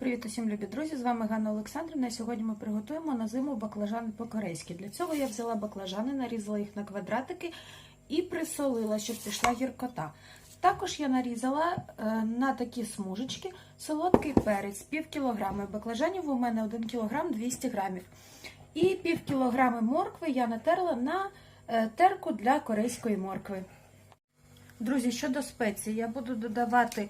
Привіт усім любі друзі! З вами Ганна Олександрівна. Сьогодні ми приготуємо на зиму баклажани по-корейськи. Для цього я взяла баклажани, нарізала їх на квадратики і присолила, щоб пішла гіркота. Також я нарізала е, на такі смужечки солодкий перець, пів кілограми. Баклажанів у мене 1 кілограм 200 грамів. І пів кілограми моркви я натерла на е, терку для корейської моркви. Друзі, щодо спецій, я буду додавати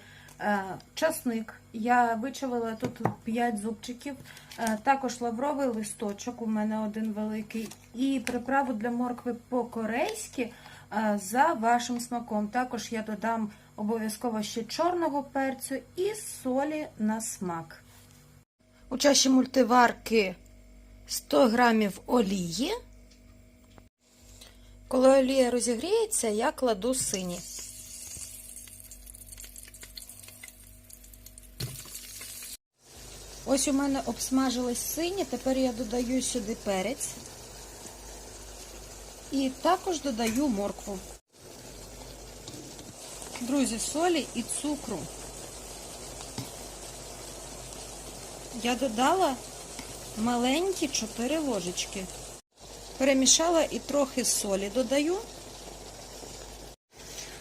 часник. Я вичавила тут 5 зубчиків, е, також лавровий листочок, у мене один великий, і приправу для моркви по-корейськи е, за вашим смаком. Також я додам обов'язково ще чорного перцю і солі на смак. У чаші мультиварки 100 грамів олії. Коли олія розігріється, я кладу сині. Ось у мене обсмажились сині, тепер я додаю сюди перець і також додаю моркву. Друзі, солі і цукру. Я додала маленькі 4 ложечки. Перемішала і трохи солі додаю.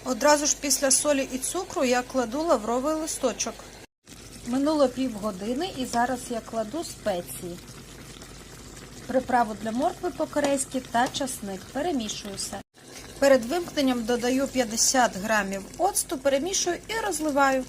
Одразу ж після солі і цукру я кладу лавровий листочок. Минуло півгодини і зараз я кладу спеції. Приправу для моркви по-корейськи та часник. Перемішую все. Перед вимкненням додаю 50 грамів оцту, перемішую і розливаю.